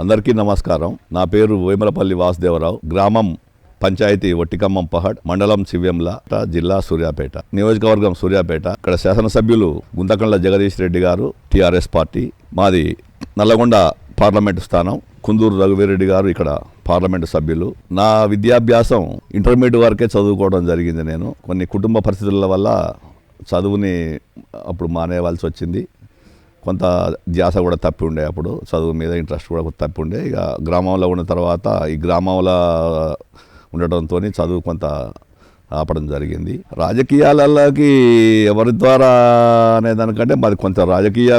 అందరికీ నమస్కారం. నా పేరు వేమలపల్లి వాసుదేవరావు. గ్రామం పంచాయతీ ఒట్టికమ్మం పహడ్ మండలం శివ్యంల జిల్లా సూర్యాపేట. నియోజకవర్గం సూర్యాపేట. ఇక్కడ శాసనసభ్యులు గుంతకండ్ల జగదీష్ రెడ్డి గారు టీఆర్ఎస్ పార్టీ. మాది నల్లగొండ పార్లమెంటు స్థానం. కుందూరు రఘువీరెడ్డి గారు ఇక్కడ పార్లమెంటు సభ్యులు. నా విద్యాభ్యాసం ఇంటర్మీడియట్ వరకే చదువుకోవడం జరిగింది నేను. కొన్ని కుటుంబ పరిస్థితుల వల్ల చదువుని అప్పుడు మానేయవలసి వచ్చింది. కొంత ధ్యాస కూడా తప్పి ఉండే అప్పుడు చదువు మీద ఇంట్రెస్ట్ కూడా తప్పి ఉండే. ఇక గ్రామంలో ఉన్న తర్వాత ఈ గ్రామంలో ఉండటంతో చదువు కొంత ఆపడం జరిగింది. రాజకీయాలలోకి ఎవరి ద్వారా అనే దానికంటే మాది కొంత రాజకీయ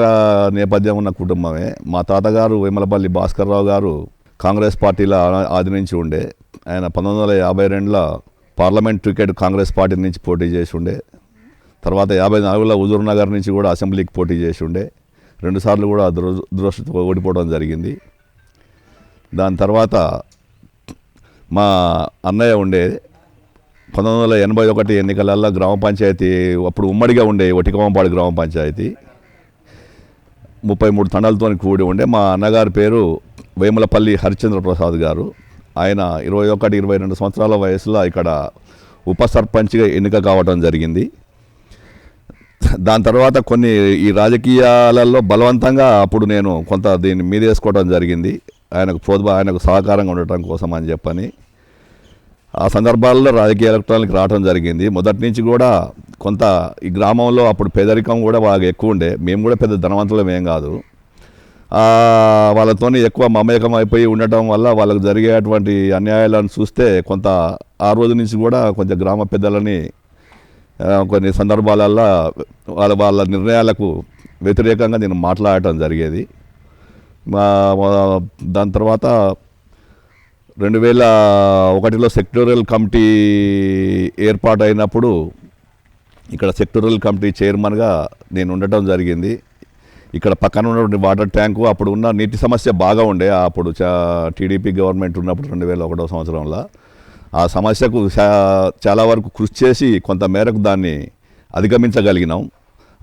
నేపథ్యం ఉన్న కుటుంబమే. మా తాతగారు వేమలపల్లి భాస్కర్రావు గారు కాంగ్రెస్ పార్టీలో ఆధీనించి ఉండే. ఆయన పంతొమ్మిది వందల యాభై రెండులో పార్లమెంట్ టికెట్ కాంగ్రెస్ పార్టీ నుంచి పోటీ చేసి ఉండే. తర్వాత యాభై నాలుగులో హుజూర్ నగర్ నుంచి కూడా అసెంబ్లీకి పోటీ చేసి ఉండే. రెండుసార్లు కూడా దుర దురదృష్టతో ఓడిపోవడం జరిగింది. దాని తర్వాత మా అన్నయ్య ఉండే పంతొమ్మిది వందల ఎనభై ఒకటి ఎన్నికలలో గ్రామ పంచాయతీ అప్పుడు ఉమ్మడిగా ఉండే ఒటికమంపాడు గ్రామ పంచాయతీ. ముప్పై మూడు తండాలతో కూడి ఉండే మా అన్నగారి పేరు వేములపల్లి హరిచంద్ర ప్రసాద్ గారు. ఆయన ఇరవై ఒకటి ఇరవై రెండు సంవత్సరాల వయసులో ఇక్కడ ఉప సర్పంచ్గా ఎన్నిక కావడం జరిగింది. దాని తర్వాత కొన్ని ఈ రాజకీయాలలో బలవంతంగా అప్పుడు నేను కొంత దీన్ని మీదేసుకోవడం జరిగింది. ఆయనకు ప్రోద్బ ఆయనకు సహకారంగా ఉండటం కోసం అని చెప్పని. ఆ సందర్భాల్లో రాజకీయ ఎలక్ట్రానిక్ రావడం జరిగింది. మొదటి నుంచి కూడా కొంత ఈ గ్రామంలో అప్పుడు పేదరికం కూడా బాగా ఎక్కువ ఉండే. మేము కూడా పెద్ద ధనవంతులం ఏం కాదు. వాళ్ళతో వాళ్ళతోని ఎక్కువ మమేకం అయిపోయి ఉండటం వల్ల వాళ్ళకు జరిగేటువంటి అన్యాయాలను చూస్తే కొంత ఆ రోజు నుంచి కూడా కొంచెం గ్రామ పెద్దలని కొన్ని సందర్భాలల్లో వాళ్ళ వాళ్ళ నిర్ణయాలకు వ్యతిరేకంగా నేను మాట్లాడటం జరిగేది. దాని తర్వాత రెండు వేల ఒకటిలో సెక్టోరియల్ కమిటీ ఏర్పాటు అయినప్పుడు ఇక్కడ సెక్టోరియల్ కమిటీ చైర్మన్గా నేను ఉండటం జరిగింది. ఇక్కడ పక్కన ఉన్నటువంటి వాటర్ ట్యాంకు అప్పుడు ఉన్న నీటి సమస్య బాగా ఉండే. అప్పుడు చా టీడీపీ గవర్నమెంట్ ఉన్నప్పుడు రెండు వేల ఒకటో సంవత్సరంలో. ఆ సమస్యకు చాలా వరకు కృషి చేసి కొంత మేరకు దాన్ని అధిగమించగలిగినాం.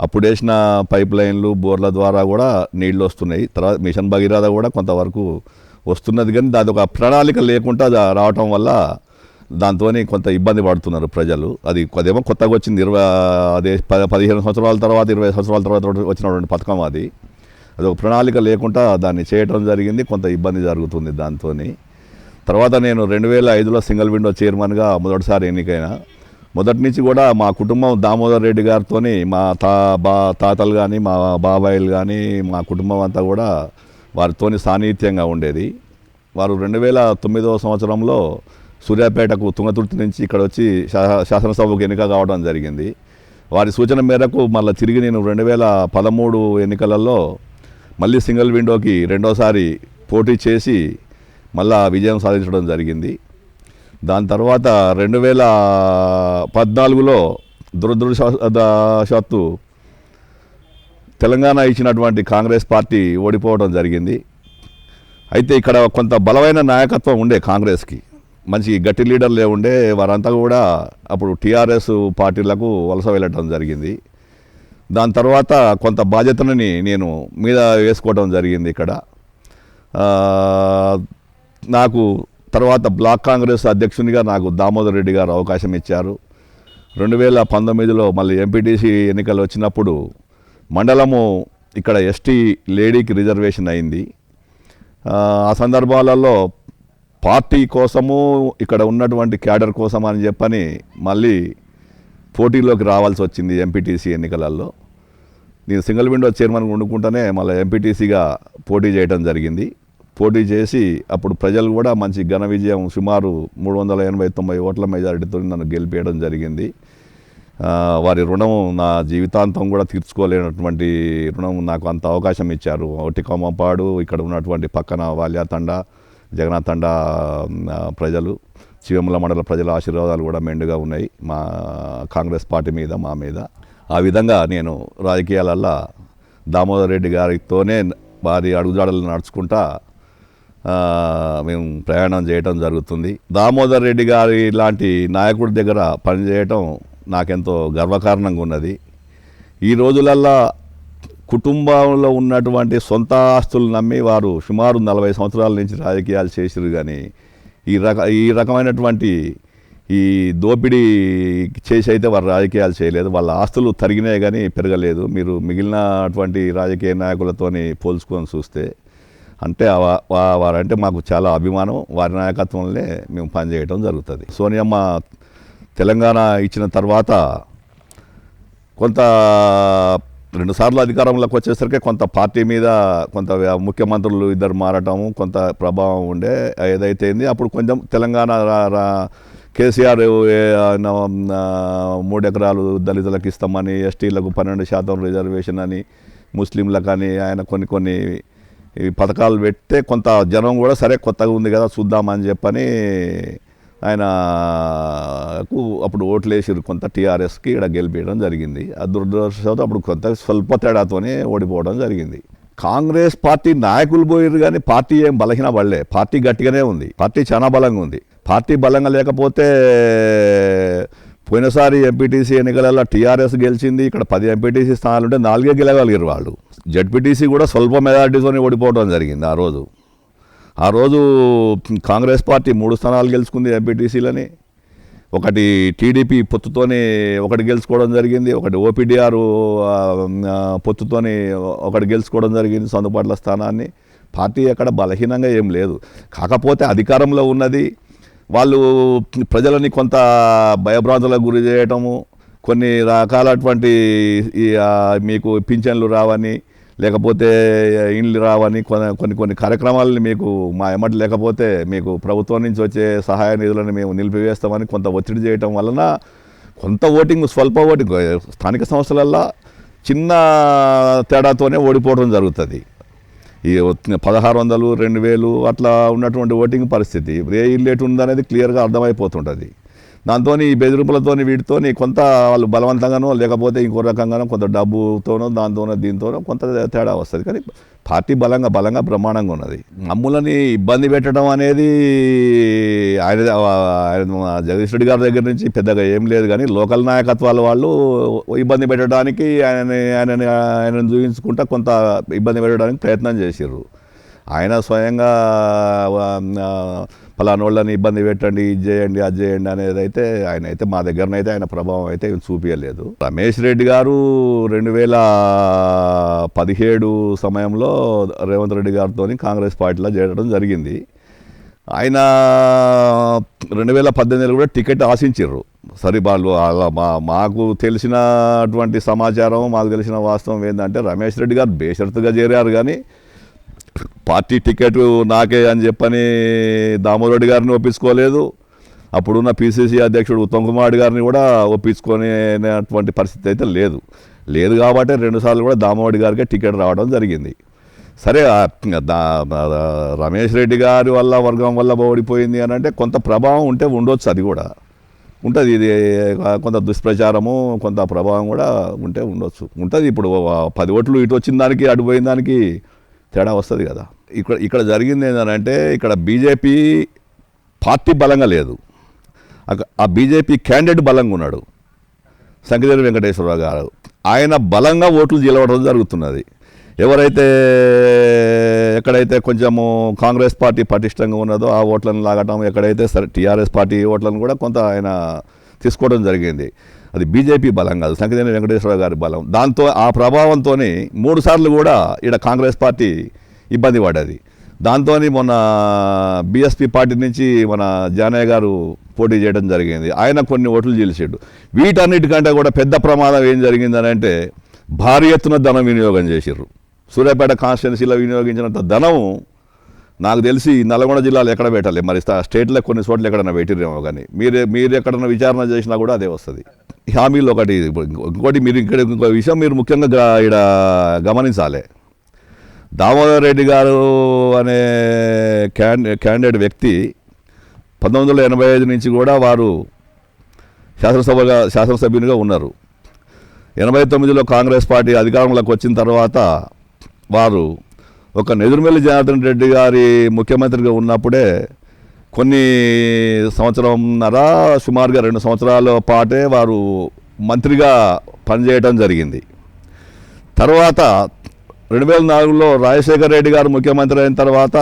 అప్పుడు వేసిన పైప్ లైన్లు బోర్ల ద్వారా కూడా నీళ్ళు వస్తున్నాయి. తర్వాత మిషన్ భగీరథ కూడా కొంతవరకు వస్తున్నది. కానీ దాని ఒక ప్రణాళిక లేకుండా రావటం వల్ల దాంతో కొంత ఇబ్బంది పడుతున్నారు ప్రజలు. అది అదేమో కొత్తగా వచ్చింది. ఇరవై అదే పది పదిహేను సంవత్సరాల తర్వాత ఇరవై సంవత్సరాల తర్వాత వచ్చినటువంటి పథకం అది. అది ఒక ప్రణాళిక లేకుండా దాన్ని చేయటం జరిగింది. కొంత ఇబ్బంది జరుగుతుంది దాంతో తర్వాత నేను రెండు వేల ఐదులో సింగిల్ విండో చైర్మన్గా మొదటిసారి ఎన్నికైన. మొదటి నుంచి కూడా మా కుటుంబం దామోదర్ రెడ్డి గారితో మా తా బా తాతలు కానీ మా బాబాయిలు కానీ మా కుటుంబం అంతా కూడా వారితోని సాన్నిహిత్యంగా ఉండేది. వారు రెండు వేల తొమ్మిదవ సంవత్సరంలో సూర్యాపేటకు తుంగతుర్తి నుంచి ఇక్కడ వచ్చి శాసనసభకు ఎన్నిక కావడం జరిగింది. వారి సూచన మేరకు మళ్ళీ తిరిగి నేను రెండు వేల పదమూడు ఎన్నికలలో మళ్ళీ సింగిల్ విండోకి రెండోసారి పోటీ చేసి మళ్ళా విజయం సాధించడం జరిగింది. దాని తర్వాత రెండు వేల పద్నాలుగులో దురదృష్టవశాత్తు తెలంగాణ ఇచ్చినటువంటి కాంగ్రెస్ పార్టీ ఓడిపోవడం జరిగింది. అయితే ఇక్కడ కొంత బలమైన నాయకత్వం ఉండే కాంగ్రెస్కి. మంచి గట్టి లీడర్లే ఉండే వారంతా కూడా అప్పుడు టీఆర్ఎస్ పార్టీలకు వలస వెళ్ళటం జరిగింది. దాని తర్వాత కొంత బాధ్యతని నేను మీద వేసుకోవడం జరిగింది ఇక్కడ. నాకు తర్వాత బ్లాక్ కాంగ్రెస్ అధ్యక్షునిగా నాకు దామోదర్ రెడ్డి గారు అవకాశం ఇచ్చారు. రెండు వేల పంతొమ్మిదిలో మళ్ళీ ఎంపీటీసీ ఎన్నికలు వచ్చినప్పుడు మండలము ఇక్కడ ఎస్టీ లేడీకి రిజర్వేషన్ అయింది. ఆ, సందర్భాలలో పార్టీ కోసము ఇక్కడ ఉన్నటువంటి క్యాడర్ కోసం అని చెప్పని మళ్ళీ పోటీలోకి రావాల్సి వచ్చింది ఎంపీటీసీ ఎన్నికలలో. నేను సింగిల్ విండో చైర్మన్ వండుకుంటూనే మళ్ళీ ఎంపీటీసీగా పోటీ చేయడం జరిగింది. పోటీ చేసి అప్పుడు ప్రజలు కూడా మంచి ఘన విజయం సుమారు మూడు వందల ఎనభై తొంభై ఓట్ల మెజారిటీతో నన్ను గెలిపేయడం జరిగింది. వారి రుణం నా జీవితాంతం కూడా తీర్చుకోలేనటువంటి రుణం నాకు అంత అవకాశం ఇచ్చారు. ఒకటి కొమ్మపాడు ఇక్కడ ఉన్నటువంటి పక్కన వాల్యాతండ జగన్నాథ్ తండ ప్రజలు శివముల మండల ప్రజల ఆశీర్వాదాలు కూడా మెండుగా ఉన్నాయి మా కాంగ్రెస్ పార్టీ మీద మా మీద. ఆ విధంగా నేను రాజకీయాలల్లో దామోదర్ రెడ్డి గారితోనే వారి అడుగుజాడలు నడుచుకుంటా మేము ప్రయాణం చేయటం జరుగుతుంది. దామోదర్ రెడ్డి గారి లాంటి నాయకుడి దగ్గర పనిచేయటం నాకెంతో గర్వకారణంగా ఉన్నది. ఈ రోజులల్లో కుటుంబంలో ఉన్నటువంటి సొంత ఆస్తులు నమ్మి వారు సుమారు నలభై సంవత్సరాల నుంచి రాజకీయాలు చేసిరు కానీ ఈ రక ఈ రకమైనటువంటి ఈ దోపిడీ చేసి అయితే వారు రాజకీయాలు చేయలేదు. వాళ్ళ ఆస్తులు తరిగినాయి కానీ పెరగలేదు. మీరు మిగిలినటువంటి రాజకీయ నాయకులతోని పోల్చుకొని చూస్తే అంటే వారంటే మాకు చాలా అభిమానం వారి నాయకత్వంలో మేము పనిచేయడం జరుగుతుంది. సోనియమ్మ తెలంగాణ ఇచ్చిన తర్వాత కొంత రెండుసార్లు అధికారంలోకి వచ్చేసరికి కొంత పార్టీ మీద కొంత ముఖ్యమంత్రులు ఇద్దరు మారటము కొంత ప్రభావం ఉండే ఏదైతే అయింది అప్పుడు కొంచెం తెలంగాణ కేసీఆర్ ఆయన, మూడు ఎకరాలు దళితులకు ఇస్తామని ఎస్టీలకు పన్నెండు శాతం రిజర్వేషన్ అని ముస్లింలకు అని ఆయన కొన్ని కొన్ని ఈ పథకాలు పెడితే కొంత జనం కూడా సరే కొత్తగా ఉంది కదా చూద్దామని చెప్పని ఆయనకు అప్పుడు ఓట్లు వేసారు కొంత టీఆర్ఎస్కి ఇక్కడ గెలిపించడం జరిగింది. ఆ దురదృష్టవశాత్తు అప్పుడు కొంత స్వల్ప తేడాతోనే ఓడిపోవడం జరిగింది. కాంగ్రెస్ పార్టీ నాయకులు పోయారు కానీ పార్టీ ఏం బలహీన పడలే. పార్టీ గట్టిగానే ఉంది. పార్టీ చాలా బలంగా ఉంది. పార్టీ బలంగా లేకపోతే పోయినసారి ఎంపీటీసీ ఎన్నికలలో టీఆర్ఎస్ గెలిచింది. ఇక్కడ పది ఎంపీటీసీ స్థానాలు ఉంటే నాలుగే గెలవగలిగారు వాళ్ళు. జడ్పీటీసీ కూడా స్వల్ప మెజార్టీతోనే ఓడిపోవడం జరిగింది ఆ రోజు. ఆ రోజు కాంగ్రెస్ పార్టీ మూడు స్థానాలు గెలుచుకుంది ఎంపీటీసీలని. ఒకటి టీడీపీ పొత్తుతోనే ఒకటి గెలుచుకోవడం జరిగింది. ఒకటి ఓపీడీఆర్ పొత్తుతోని ఒకటి గెలుచుకోవడం జరిగింది సందుబాటులో స్థానాన్ని. పార్టీ అక్కడ బలహీనంగా ఏం లేదు. కాకపోతే అధికారంలో ఉన్నది వాళ్ళు ప్రజలని కొంత భయభ్రాంతులకు గురి చేయటము కొన్ని రకాలటువంటి మీకు పింఛన్లు రావని లేకపోతే ఇండ్లు రావని కొన్ని కొన్ని కార్యక్రమాలని మీకు మా ఎమ్మటి లేకపోతే మీకు ప్రభుత్వం నుంచి వచ్చే సహాయ నిధులను మేము నిలిపివేస్తామని కొంత ఒత్తిడి చేయటం వలన కొంత ఓటింగ్ స్వల్ప ఓటింగ్ స్థానిక సంస్థలల్లో చిన్న తేడాతోనే ఓడిపోవడం జరుగుతుంది. ఈ పదహారు వందలు రెండు వేలు అట్లా ఉన్నటువంటి ఓటింగ్ పరిస్థితి. ఏ ఇల్లు ఎటు ఉందనేది క్లియర్గా అర్థమైపోతుంటుంది. దాంతో ఈ బెదిరింపులతో వీటితోని కొంత వాళ్ళు బలవంతంగానో లేకపోతే ఇంకో రకంగానో కొంత డబ్బుతోనో దాంతోనో దీంతోనో కొంత తేడా వస్తుంది. కానీ పార్టీ బలంగా బలంగా బ్రహ్మాండంగా ఉన్నది. మమ్ములని ఇబ్బంది పెట్టడం అనేది ఆయన ఆయన జగదీష్ రెడ్డి గారి దగ్గర నుంచి పెద్దగా ఏం లేదు. కానీ లోకల్ నాయకత్వాల వాళ్ళు ఇబ్బంది పెట్టడానికి ఆయన ఆయన ఆయనను చూపించుకుంటా కొంత ఇబ్బంది పెట్టడానికి ప్రయత్నం చేసిర్రు. ఆయన స్వయంగా ఫలానోళ్ళని ఇబ్బంది పెట్టండి ఇది చేయండి అది చేయండి అనేది అయితే ఆయన అయితే మా దగ్గరనైతే ఆయన ప్రభావం అయితే చూపించలేదు రమేష్ రెడ్డి గారు రెండు వేల పదిహేడు సమయంలో రేవంత్ రెడ్డి గారితో కాంగ్రెస్ పార్టీలో చేరడం జరిగింది. ఆయన రెండు వేల పద్దెనిమిదిలో కూడా టికెట్ ఆశించారు సరే వాళ్ళు అలా మా మాకు తెలిసినటువంటి సమాచారం మాకు తెలిసిన వాస్తవం ఏంటంటే రమేష్ రెడ్డి గారు బేషరతుగా చేరారు కానీ పార్టీ టికెట్ నాకే అని చెప్పని దామోరెడ్డి గారిని ఒప్పించుకోలేదు. అప్పుడున్న పిసిసి అధ్యక్షుడు ఉత్తమ్ కుమార్ గారిని కూడా ఒప్పించుకునేటువంటి పరిస్థితి అయితే లేదు. లేదు కాబట్టి రెండుసార్లు కూడా దామోరెడ్డి గారికి టికెట్ రావడం జరిగింది. సరే దా- రమేష్ రెడ్డి గారి వల్ల వర్గం వల్ల ఓడిపోయింది అని అంటే కొంత ప్రభావం ఉంటే ఉండొచ్చు అది కూడా. ఉంటుంది ఇది కొంత దుష్ప్రచారము కొంత ప్రభావం కూడా ఉంటే ఉండొచ్చు. ఉంటుంది ఇప్పుడు పది ఓట్లు ఇటు వచ్చిన దానికి అటు దానికి తేడా వస్తుంది కదా. ఇక్కడ ఇక్కడ జరిగింది ఏంటంటే ఇక్కడ బీజేపీ పార్టీ బలంగా లేదు. ఆ బీజేపీ క్యాండిడేట్ బలంగా ఉన్నాడు. సంగీదేవి వెంకటేశ్వరరావు గారు. ఆయన బలంగా ఓట్లు గెలవడం జరుగుతున్నది. ఎవరైతే ఎక్కడైతే కొంచెము కాంగ్రెస్ పార్టీ పటిష్టంగా ఉన్నదో ఆ ఓట్లను లాగటం ఎక్కడైతే సరే టీఆర్ఎస్ పార్టీ ఓట్లను కూడా కొంత ఆయన తీసుకోవడం జరిగింది. అది బీజేపీ బలం కాదు. సంకిదేవి వెంకటేశ్వరరావు గారి బలం. దాంతో ఆ ప్రభావంతోనే మూడుసార్లు కూడా ఇక్కడ కాంగ్రెస్ పార్టీ ఇబ్బంది పడ్డది. దాంతో మొన్న బీఎస్పీ పార్టీ నుంచి మన జానయ్య గారు పోటీ చేయడం జరిగింది. ఆయన కొన్ని ఓట్లు గెలిచాడు. వీటన్నిటికంటే కూడా పెద్ద ప్రమాదం ఏం జరిగిందని అంటే భారీ ఎత్తున ధనం వినియోగం చేసిర్రు. సూర్యాపేట కాన్స్టిట్యున్సీలో వినియోగించినంత ధనం నాకు తెలిసి నల్గొండ జిల్లాలో ఎక్కడ పెట్టాలి? మరి స్టేట్లో కొన్ని చోట్ల ఎక్కడైనా పెట్టిరేమో కానీ. మీరు మీరు ఎక్కడైనా విచారణ చేసినా కూడా అదే వస్తుంది. హామీలు ఒకటి ఇంకోటి మీరు ఇక్కడ ఇంకో విషయం మీరు ముఖ్యంగా ఇక్కడ ఈడ గమనించాలి. దామోదర్ రెడ్డి గారు అనే క్యాండి క్యాండిడేట్ వ్యక్తి పంతొమ్మిది వందల ఎనభై ఐదు నుంచి కూడా వారు శాసనసభగా శాసనసభ్యునిగా ఉన్నారు. ఎనభై తొమ్మిదిలో కాంగ్రెస్ పార్టీ అధికారంలోకి వచ్చిన తర్వాత వారు ఒక నెదురుమెల్లి జనార్దన్ రెడ్డి గారి ముఖ్యమంత్రిగా ఉన్నప్పుడే కొన్ని సంవత్సరంన్నర సుమారుగా రెండు సంవత్సరాల పాటే వారు మంత్రిగా పనిచేయటం జరిగింది. తర్వాత రెండు వేల నాలుగులో రాజశేఖర రెడ్డి గారు ముఖ్యమంత్రి అయిన తర్వాత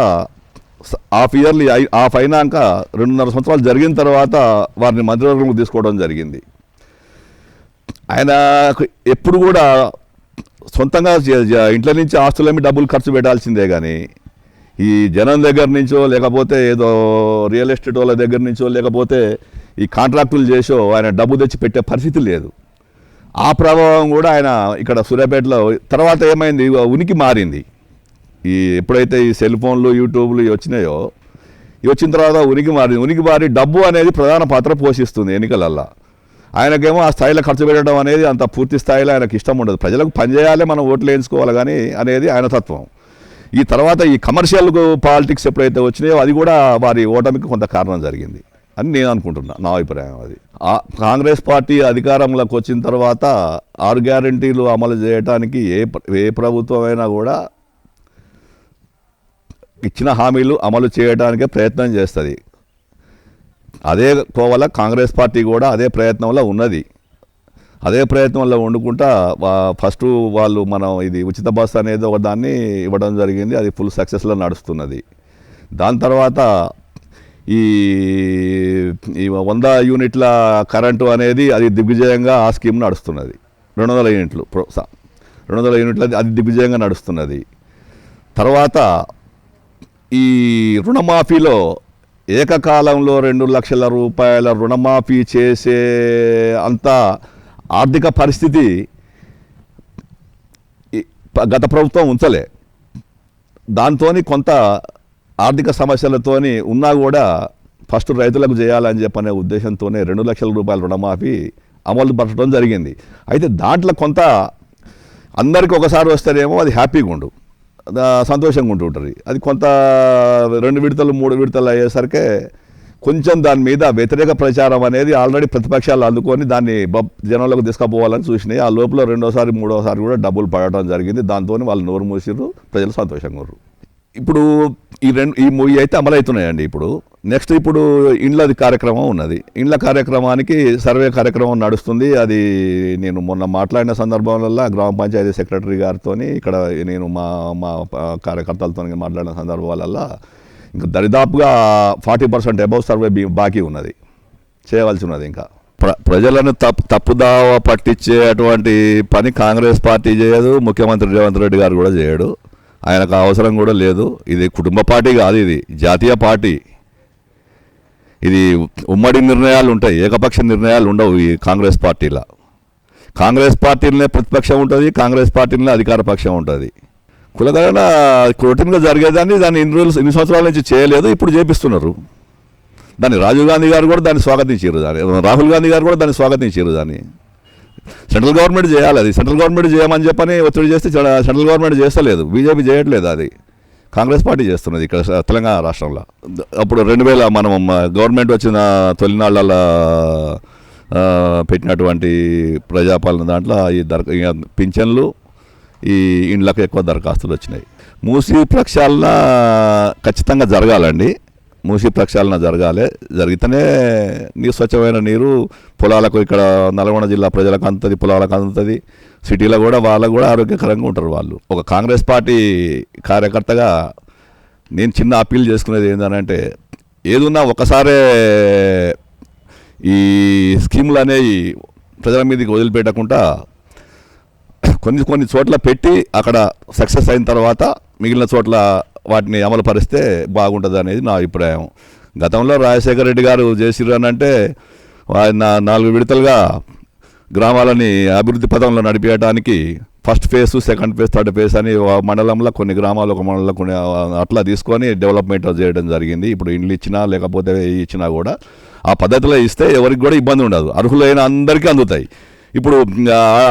హాఫ్ ఇయర్లీ హాఫ్ అయినాక రెండున్నర సంవత్సరాలు జరిగిన తర్వాత వారిని మంత్రివర్గంలో తీసుకోవడం జరిగింది. ఆయన ఎప్పుడు కూడా సొంతంగా ఇంట్లో నుంచి ఆస్తులమ్మి డబ్బులు ఖర్చు పెట్టాల్సిందే కానీ ఈ జనం దగ్గర నుంచో లేకపోతే ఏదో రియల్ ఎస్టేట్ వాళ్ళ దగ్గర నుంచో లేకపోతే ఈ కాంట్రాక్టులు చేసో ఆయన డబ్బు తెచ్చి పెట్టే పరిస్థితి లేదు. ఆ ప్రభావం కూడా ఆయన ఇక్కడ సూర్యాపేటలో తర్వాత ఏమైంది? ఉనికి మారింది. ఈ ఎప్పుడైతే ఈ సెల్ ఫోన్లు యూట్యూబ్లు ఇవి వచ్చినాయో ఇవి వచ్చిన తర్వాత ఉనికి మారింది. ఉనికి మారి డబ్బు అనేది ప్రధాన పాత్ర పోషిస్తుంది ఎన్నికలల్లో. ఆయనకేమో ఆ స్థాయిలో ఖర్చు పెట్టడం అనేది అంత పూర్తి స్థాయిలో ఆయనకు ఇష్టం ఉండదు. ప్రజలకు పనిచేయాలి మనం ఓట్లు వేయించుకోవాలి కానీ అనేది ఆయన తత్వం. ఈ తర్వాత ఈ కమర్షియల్ పాలిటిక్స్ ఎప్పుడైతే వచ్చినాయో అది కూడా వారి ఓటమికి కొంత కారణం జరిగింది అని నేను అనుకుంటున్నా నా అభిప్రాయం అది. కాంగ్రెస్ పార్టీ అధికారంలోకి వచ్చిన తర్వాత ఆరు గ్యారంటీలు అమలు చేయడానికి ఏ ఏ ప్రభుత్వం అయినా కూడా ఇచ్చిన హామీలు అమలు చేయడానికే ప్రయత్నం చేస్తుంది. అదే కోవల కాంగ్రెస్ పార్టీ కూడా అదే ప్రయత్నంలో ఉన్నది. అదే ప్రయత్నంలో వండుకుంటా ఫస్ట్ వాళ్ళు మనం ఇది ఉచిత బస్ అనేది ఒక దాన్ని ఇవ్వడం జరిగింది. అది ఫుల్ సక్సెస్లో నడుస్తున్నది. దాని తర్వాత ఈ ఈ వంద యూనిట్ల కరెంటు అనేది అది దిగ్విజయంగా ఆ స్కీమ్ నడుస్తున్నది. రెండు వందల యూనిట్లు రెండు వందల యూనిట్లు అది- అది దిగ్విజయంగా నడుస్తున్నది. తర్వాత ఈ రుణమాఫీలో ఏకకాలంలో రెండు లక్షల రూపాయల రుణమాఫీ చేసే అంత ఆర్థిక పరిస్థితి గత ప్రభుత్వం ఉంచలే. దాంతో కొంత ఆర్థిక సమస్యలతోని ఉన్నా కూడా ఫస్ట్ రైతులకు చేయాలని చెప్పనే ఉద్దేశంతోనే రెండు లక్షల రూపాయల రుణమాఫీ అమలు పరచడం జరిగింది. అయితే దాంట్లో కొంత అందరికి ఒకసారి వస్తేనేమో అది హ్యాపీగా ఉండు సంతోషంగా ఉంటుంటారు అది కొంత రెండు విడతలు మూడు విడతలు అయ్యేసరికి కొంచెం దాని మీద వ్యతిరేక ప్రచారం అనేది ఆల్రెడీ ప్రతిపక్షాలు అందుకొని దాన్ని బబ్ జనంలోకి తీసుకుపోవాలని చూసినాయి. ఆ లోపల రెండోసారి మూడోసారి కూడా డబ్బులు పడటం జరిగింది. దాంతో వాళ్ళు నోరు మూసిర్రు ప్రజలు సంతోషంగా ఉన్నారు. ఇప్పుడు ఈ రెండు ఈ మూవీ అయితే అమలవుతున్నాయండి ఇప్పుడు. నెక్స్ట్ ఇప్పుడు ఇండ్లది కార్యక్రమం ఉన్నది. ఇండ్ల కార్యక్రమానికి సర్వే కార్యక్రమం నడుస్తుంది. అది నేను మొన్న మాట్లాడిన సందర్భంలో గ్రామ పంచాయతీ సెక్రటరీ గారితో ఇక్కడ నేను మా మా కార్యకర్తలతో మాట్లాడిన సందర్భాలల్లో ఇంకా దరిదాపుగా ఫార్టీ పర్సెంట్ అబౌవ్ సర్వే బాకీ ఉన్నది. చేయవలసి ఉన్నది ఇంకా. ప్ర- ప్రజలను తప్పు తప్పుదావ పట్టించేటువంటి పని కాంగ్రెస్ పార్టీ చేయదు ముఖ్యమంత్రి రేవంత్ రెడ్డి గారు కూడా చేయడు. ఆయనకు అవసరం కూడా లేదు. ఇది కుటుంబ పార్టీ కాదు ఇది. జాతీయ పార్టీ. ఇది ఉమ్మడి నిర్ణయాలు ఉంటాయి. ఏకపక్ష నిర్ణయాలు ఉండవు ఈ కాంగ్రెస్ పార్టీలో. కాంగ్రెస్ పార్టీలనే ప్రతిపక్షం ఉంటుంది కాంగ్రెస్ పార్టీలనే అధికార పక్షం ఉంటుంది. కులగణన రొటీన్గా జరిగేదాన్ని దాన్ని ఇన్ని రోజులు ఇన్ని సంవత్సరాల నుంచి చేయలేదు ఇప్పుడు చేపిస్తున్నారు. దాన్ని రాజీవ్ గాంధీ గారు కూడా దాన్ని స్వాగతించారు దాన్ని. రాహుల్ గాంధీ గారు కూడా దాన్ని స్వాగతించారు దాన్ని. సెంట్రల్ గవర్నమెంట్ చేయాలి అది. సెంట్రల్ గవర్నమెంట్ చేయమని చెప్పని ఒత్తిడి చేస్తే సెంట్రల్ గవర్నమెంట్ చేస్తలేదు. బీజేపీ చేయట్లేదు అది. కాంగ్రెస్ పార్టీ చేస్తున్నది ఇక్కడ తెలంగాణ రాష్ట్రంలో. అప్పుడు రెండు వేల మనం గవర్నమెంట్ వచ్చిన తొలినాళ్ళ పెట్టినటువంటి ప్రజాపాలన దాంట్లో ఈ దర పింఛన్లు ఈ ఇండ్లకు ఎక్కువ దరఖాస్తులు వచ్చినాయి. మూసీ ప్రక్షాళన ఖచ్చితంగా జరగాలండి. మూసి ప్రక్షాళన జరగాలి. జరిగితేనే నీరు స్వచ్ఛమైన నీరు పొలాలకు ఇక్కడ నల్గొండ జిల్లా ప్రజలకు అందుతుంది పొలాలకు అందుతుంది. సిటీలో కూడా వాళ్ళకు కూడా ఆరోగ్యకరంగా ఉంటారు వాళ్ళు. ఒక కాంగ్రెస్ పార్టీ కార్యకర్తగా నేను చిన్న అప్పీల్ చేసుకునేది ఏంటంటే ఏదున్నా ఒకసారే ఈ స్కీములు అనేవి ప్రజల మీదకి వదిలిపెట్టకుండా కొన్ని కొన్ని చోట్ల పెట్టి అక్కడ సక్సెస్ అయిన తర్వాత మిగిలిన చోట్ల వాటిని అమలు పరిస్తే బాగుంటుంది అనేది నా అభిప్రాయం. గతంలో రాజశేఖర రెడ్డి గారు చేసిర్రు అని అంటే నాలుగు విడతలుగా గ్రామాలని అభివృద్ధి పథంలో నడిపించడానికి first phase second phase third phase అని మండలంలో కొన్ని గ్రామాలు ఒక మండలంలో కొన్ని అట్లా తీసుకొని డెవలప్మెంట్ చేయడం జరిగింది. ఇప్పుడు ఇండ్లు ఇచ్చినా లేకపోతే ఇచ్చినా కూడా ఆ పద్ధతిలో ఇస్తే ఎవరికి కూడా ఇబ్బంది ఉండదు. అర్హులైన అందరికీ అందుతాయి. ఇప్పుడు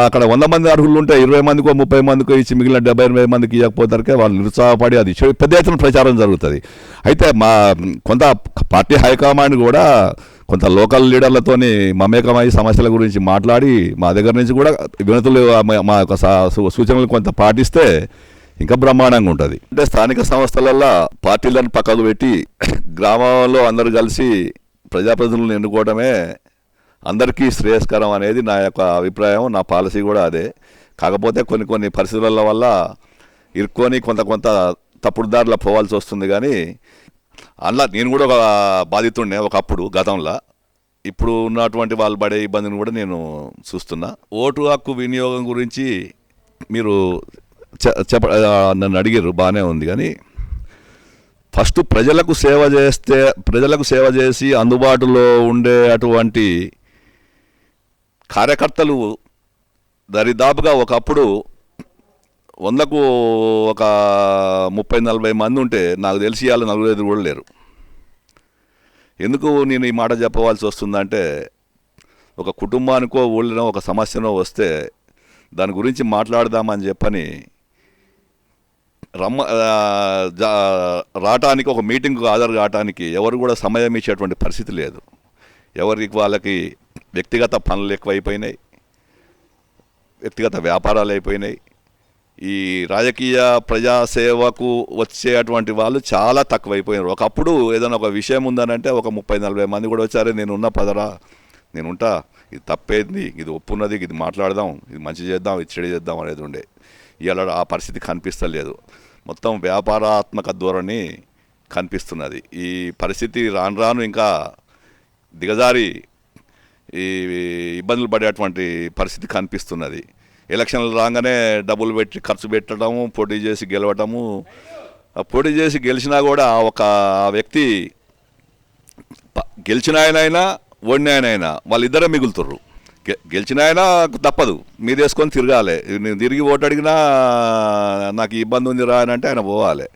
అక్కడ వంద మంది అర్హులు ఉంటే ఇరవై మందికో ముప్పై మందికో ఇచ్చి మిగిలిన డెబ్బై ఎనభై మందికి ఇవ్వకపోతారికే వాళ్ళు నిరుత్సాహపడి అది పెద్ద ఎత్తున ప్రచారం జరుగుతుంది. అయితే మా కొంత పార్టీ హైకమాండ్ కూడా కొంత లోకల్ లీడర్లతోని మమేకమై సమస్యల గురించి మాట్లాడి మా దగ్గర నుంచి కూడా వినతులు మా- యొక్క సూ- సూచనలు కొంత పాటిస్తే ఇంకా బ్రహ్మాండంగా ఉంటుంది. అంటే స్థానిక సంస్థలల్లో పార్టీలను పక్కకు పెట్టి గ్రామంలో అందరూ కలిసి ప్రజాప్రతినిధులను ఎన్నుకోవడమే అందరికీ శ్రేయస్కరం అనేది నా యొక్క అభిప్రాయం నా పాలసీ కూడా అదే. కాకపోతే కొన్ని కొన్ని పరిస్థితుల వల్ల ఇరుక్కొని కొంత కొంత తప్పుడు దారిలో పోవాల్సి వస్తుంది కానీ అందులో నేను కూడా ఒక బాధితుండే ఒకప్పుడు గతంలో. ఇప్పుడు ఉన్నటువంటి వాళ్ళు పడే ఇబ్బందిని కూడా నేను చూస్తున్నా. ఓటు హక్కు వినియోగం గురించి మీరు చెప్ప నన్ను అడిగారు బాగానే ఉంది కానీ ఫస్ట్ ప్రజలకు సేవ చేస్తే ప్రజలకు సేవ చేసి అందుబాటులో ఉండే అటువంటి కార్యకర్తలు దరిదాపుగా ఒకప్పుడు వందకు ఒక ముప్పై నలభై మంది ఉంటే నాకు తెలిసి వాళ్ళు నలుగురు ఐదు కూడా లేరు. ఎందుకు నేను ఈ మాట చెప్పవలసి వస్తుందంటే ఒక కుటుంబానికో ఊళ్ళో ఒక సమస్యనో వస్తే దాని గురించి మాట్లాడదామని చెప్పని రమ్మ రావటానికి ఒక మీటింగ్కు హాజరు కావటానికి ఎవరు కూడా సమయం ఇచ్చేటువంటి పరిస్థితి లేదు. ఎవరికి వాళ్ళకి వ్యక్తిగత పనులు ఎక్కువైపోయినాయి వ్యక్తిగత వ్యాపారాలు అయిపోయినాయి. ఈ రాజకీయ ప్రజాసేవకు వచ్చేటువంటి వాళ్ళు చాలా తక్కువైపోయినారు. ఒకప్పుడు ఏదైనా ఒక విషయం ఉందనంటే ఒక ముప్పై నలభై మంది కూడా వచ్చారే నేను ఉన్న పదరా నేను ఉంటా ఇది తప్పేది ఇది ఒప్పున్నది ఇది మాట్లాడదాం ఇది మంచి చేద్దాం ఇది చెడు చేద్దాం అనేది ఉండే. ఇవాళ ఆ పరిస్థితి కనిపిస్తలేదు. మొత్తం వ్యాపారాత్మక ధోరణి కనిపిస్తున్నది. ఈ పరిస్థితి రాను రాను ఇంకా దిగజారి ఈ ఇబ్బందులు పడేటువంటి పరిస్థితి కనిపిస్తున్నది. ఎలక్షన్లు రాగానే డబ్బులు పెట్టి ఖర్చు పెట్టడము పోటీ చేసి గెలవటము. పోటీ చేసి గెలిచినా కూడా ఒక వ్యక్తి గెలిచిన ఆయనైనా ఓడిన ఆయనైనా వాళ్ళిద్దరే మిగులుతుర్రు. గె- గెలిచిన ఆయన తప్పదు. మీరు వేసుకొని తిరగాలి. నేను తిరిగి ఓటు అడిగినా నాకు ఇబ్బంది ఉంది రా అని అంటే ఆయన పోవాలి.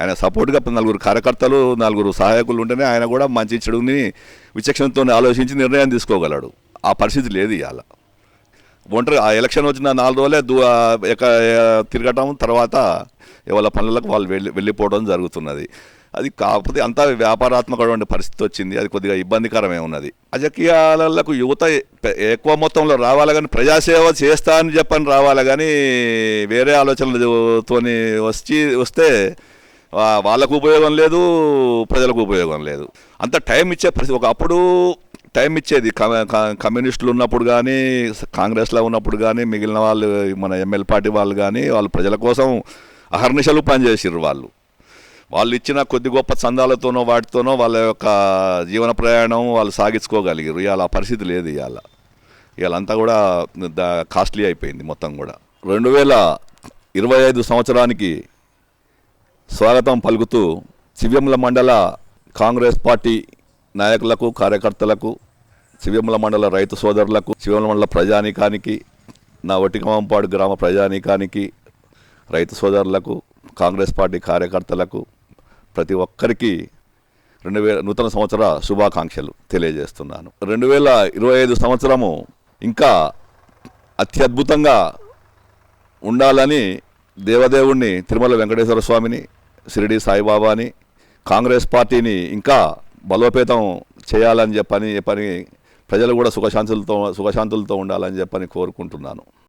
ఆయన సపోర్ట్గా నలుగురు కార్యకర్తలు నలుగురు సహాయకులు ఉంటేనే ఆయన కూడా మంచి చెడుని విచక్షణతో ఆలోచించి నిర్ణయం తీసుకోగలడు. ఆ పరిస్థితి లేదు ఇవాళ ఒంటరి ఆ ఎలక్షన్ వచ్చిన నాలుగు రోజులే దూ ఎక తిరగటం తర్వాత ఎవరి పనులకు వాళ్ళు వెళ్ళి వెళ్ళిపోవడం జరుగుతున్నది. అది కాకపోతే అంతా వ్యాపారాత్మకమైన పరిస్థితి వచ్చింది. అది కొద్దిగా ఇబ్బందికరమే ఉన్నది. రాజకీయాలకు యువత ఎక్కువ మొత్తంలో రావాలి కానీ ప్రజాసేవ చేస్తా అని చెప్పని రావాలి కానీ వేరే ఆలోచనలతోని వచ్చి వస్తే వాళ్ళకు ఉపయోగం లేదు ప్రజలకు ఉపయోగం లేదు. అంత టైం ఇచ్చే పరిస్థితి ఒకప్పుడు టైం ఇచ్చేది. కమ్యూనిస్టులు ఉన్నప్పుడు కానీ కాంగ్రెస్లో ఉన్నప్పుడు కానీ మిగిలిన వాళ్ళు మన ఎమ్మెల్యే పార్టీ వాళ్ళు కానీ వాళ్ళు ప్రజల కోసం అహర్నిశలు పనిచేసారు వాళ్ళు. వాళ్ళు ఇచ్చిన కొద్ది గొప్ప చందాలతోనో వాటితోనో వాళ్ళ యొక్క జీవన ప్రయాణం వాళ్ళు సాగించుకోగలిగారు ఇవాళ ఆ పరిస్థితి లేదు ఇవాళ ఇవాళ అంతా కూడా కాస్ట్లీ అయిపోయింది మొత్తం కూడా. రెండు వేల ఇరవై ఐదు సంవత్సరానికి స్వాగతం పలుకుతూ శివ్యముల మండల కాంగ్రెస్ పార్టీ నాయకులకు కార్యకర్తలకు శివ్యముల మండల రైతు సోదరులకు శివముల మండల ప్రజానీకానికి నా ఒటికమంపాడు గ్రామ ప్రజానీకానికి రైతు సోదరులకు కాంగ్రెస్ పార్టీ కార్యకర్తలకు ప్రతి ఒక్కరికి రెండు వేల నూతన సంవత్సర శుభాకాంక్షలు తెలియజేస్తున్నాను. రెండు వేల ఇరవై ఐదు సంవత్సరము ఇంకా అత్యద్భుతంగా ఉండాలని దేవదేవుణ్ణి తిరుమల వెంకటేశ్వర స్వామిని షిరిడి సాయిబాబాని కాంగ్రెస్ పార్టీని ఇంకా బలోపేతం చేయాలని చెప్పని చెప్పని ప్రజలు కూడా సుఖశాంతులతో సుఖశాంతులతో ఉండాలని చెప్పని కోరుకుంటున్నాను.